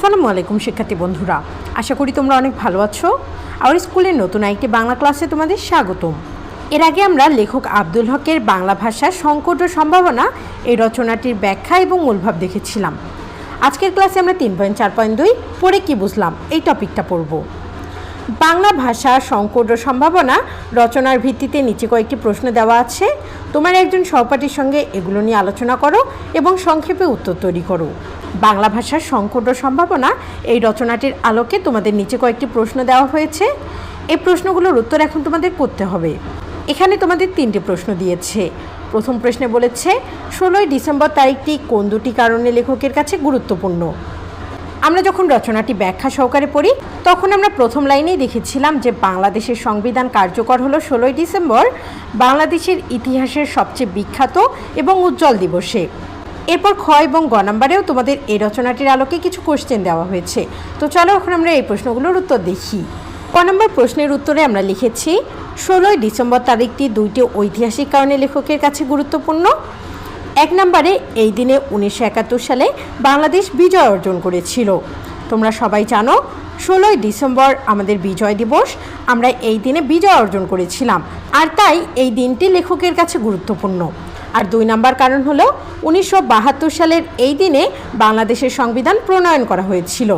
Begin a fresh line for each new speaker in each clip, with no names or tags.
আসসালামু আলাইকুম, শিক্ষার্থী বন্ধুরা। আশা করি তোমরা অনেক ভালো আছো। আর স্কুলের নতুন একটি বাংলা ক্লাসে তোমাদের স্বাগতম। এর আগে আমরা লেখক আব্দুল হকের বাংলা ভাষার সংকট ও সম্ভাবনা এই রচনাটির ব্যাখ্যা এবং মূলভাব দেখেছিলাম। আজকের ক্লাসে আমরা তিন পয়েন্ট, চার পয়েন্ট দুই পড়ে কী বুঝলাম? এই টপিকটা পড়ব। বাংলা ভাষা সংকট ও সম্ভাবনা রচনার ভিত্তিতে নিচে কয়েকটি প্রশ্ন দেওয়া আছে। তোমার একজন সহপাঠীর সঙ্গে এগুলো নিয়ে আলোচনা করো এবং সংক্ষেপে উত্তর তৈরি করো। বাংলা ভাষার সংকট ও সম্ভাবনা, এই রচনাটির আলোকে তোমাদের নিচে কয়েকটি প্রশ্ন দেওয়া হয়েছে। এই প্রশ্নগুলোর উত্তর এখন তোমাদের করতে হবে। এখানে তোমাদের তিনটি প্রশ্ন দিয়েছে। প্রথম প্রশ্নে বলেছে, ষোলোই ডিসেম্বর তারিখটি কোন দুটি কারণে লেখকের কাছে গুরুত্বপূর্ণ? আমরা যখন রচনাটি ব্যাখ্যা সহকারে পড়ি, তখন আমরা প্রথম লাইনেই দেখেছিলাম যে বাংলাদেশের সংবিধান কার্যকর হলো ষোলোই ডিসেম্বর, বাংলাদেশের ইতিহাসের সবচেয়ে বিখ্যাত এবং উজ্জ্বল দিবসে। এরপর খ এবং গ নাম্বারেও তোমাদের এই রচনাটির আলোকে কিছু কোশ্চেন দেওয়া হয়েছে। তো চলো এখন আমরা এই প্রশ্নগুলোর উত্তর দেখি। ক নম্বর প্রশ্নের উত্তরে আমরা লিখেছি, ষোলোই ডিসেম্বর তারিখটি দুইটি ঐতিহাসিক কারণে লেখকের কাছে গুরুত্বপূর্ণ। এক নম্বরে এই দিনে উনিশশো একাত্তর সালে বাংলাদেশ বিজয় অর্জন করেছিল। তোমরা সবাই জানো, ষোলোই ডিসেম্বর আমাদের বিজয় দিবস, আমরা এই দিনে বিজয় অর্জন করেছিলাম। আর তাই এই দিনটি লেখকের কাছে গুরুত্বপূর্ণ। আর দুই নম্বর কারণ হলো, উনিশশো বাহাত্তর সালের এই দিনে বাংলাদেশের সংবিধান প্রণয়ন করা হয়েছিল।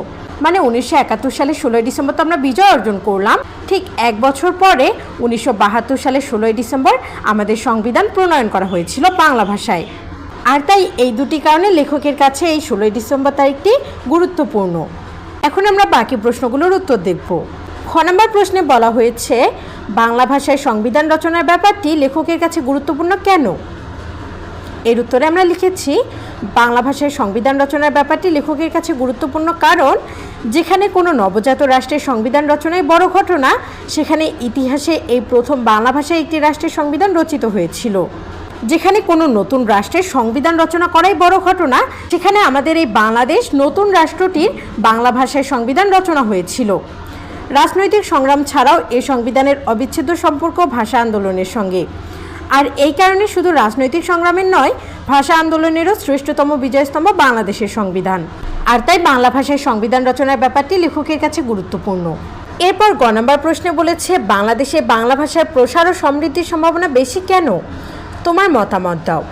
মানে উনিশশো একাত্তর সালে ষোলোই ডিসেম্বর তো আমরা বিজয় অর্জন করলাম। ঠিক এক বছর পরে উনিশশো বাহাত্তর সালে ষোলোই ডিসেম্বর আমাদের সংবিধান প্রণয়ন করা হয়েছিল বাংলা ভাষায়। আর তাই এই দুটি কারণে লেখকের কাছে এই ষোলোই ডিসেম্বর তারিখটি গুরুত্বপূর্ণ। এখন আমরা বাকি প্রশ্নগুলোর উত্তর দেখব। খ নম্বর প্রশ্নে বলা হয়েছে, বাংলা ভাষায় সংবিধান রচনার ব্যাপারটি লেখকের কাছে গুরুত্বপূর্ণ কেন? এর উত্তরে আমরা লিখেছি, বাংলা ভাষায় সংবিধান রচনার ব্যাপারটি লেখকের কাছে গুরুত্বপূর্ণ কারণ যেখানে কোনো নবজাত রাষ্ট্রের সংবিধান রচনায় বড় ঘটনা, সেখানে ইতিহাসে এই প্রথম বাংলা ভাষায় একটি রাষ্ট্রের সংবিধান রচিত হয়েছিল। যেখানে কোনো নতুন রাষ্ট্রের সংবিধান রচনা করাই বড় ঘটনা, সেখানে আমাদের এই বাংলাদেশ নতুন রাষ্ট্রটির বাংলা ভাষায় সংবিধান রচনা হয়েছিল। রাজনৈতিক সংগ্রাম ছাড়াও এই সংবিধানের অবিচ্ছেদ্য সম্পর্ক ভাষা আন্দোলনের সঙ্গে। আর এই কারণে শুধু রাজনৈতিক সংগ্রামের নয়, ভাষা আন্দোলনেরও শ্রেষ্ঠতম বিজয়স্তম্ভ বাংলাদেশের সংবিধান। আর তাই বাংলা ভাষায় সংবিধান রচনার ব্যাপারটি লেখকের কাছে গুরুত্বপূর্ণ। এরপর গ প্রশ্নে বলেছে, বাংলাদেশে বাংলা ভাষার প্রসার ও সমৃদ্ধির সম্ভাবনা বেশি কেন? তোমার মতামত দাও।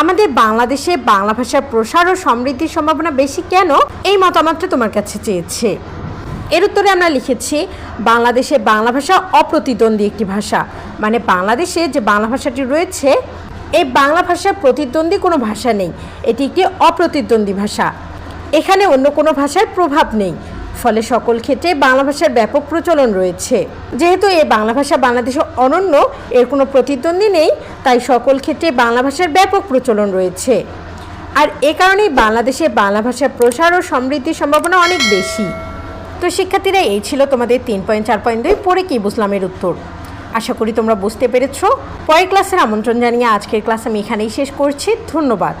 আমাদের বাংলাদেশে বাংলা ভাষার প্রসার ও সমৃদ্ধির সম্ভাবনা বেশি কেন? এই মতামতটা তোমার কাছে চেয়েছে। এর উত্তরে আমরা লিখেছি, বাংলাদেশে বাংলা ভাষা অপ্রতিদ্বন্দ্বী একটি ভাষা। মানে বাংলাদেশে যে বাংলা ভাষাটি রয়েছে এই বাংলা ভাষার প্রতিদ্বন্দ্বী কোনো ভাষা নেই। এটি একটি অপ্রতিদ্বন্দ্বী ভাষা। এখানে অন্য কোনো ভাষার প্রভাব নেই। ফলে সকল ক্ষেত্রে বাংলা ভাষার ব্যাপক প্রচলন রয়েছে। যেহেতু এই বাংলা ভাষা বাংলাদেশে অনন্য, এর কোনো প্রতিদ্বন্দ্বী নেই, তাই সকল ক্ষেত্রে বাংলা ভাষার ব্যাপক প্রচলন রয়েছে। আর এ কারণেই বাংলাদেশে বাংলা ভাষার প্রসার ও সমৃদ্ধির সম্ভাবনা অনেক বেশি। তো শিক্ষার্থীরা, এই ছিল তোমাদের তিন পয়েন্ট, চার পয়েন্ট দুই পরে কি বুঝলাম এর উত্তর? আশা করি তোমরা বুঝতে পেরেছ। পরের ক্লাসের আমন্ত্রণ জানিয়ে আজকের ক্লাস আমি এখানেই শেষ করছি। ধন্যবাদ।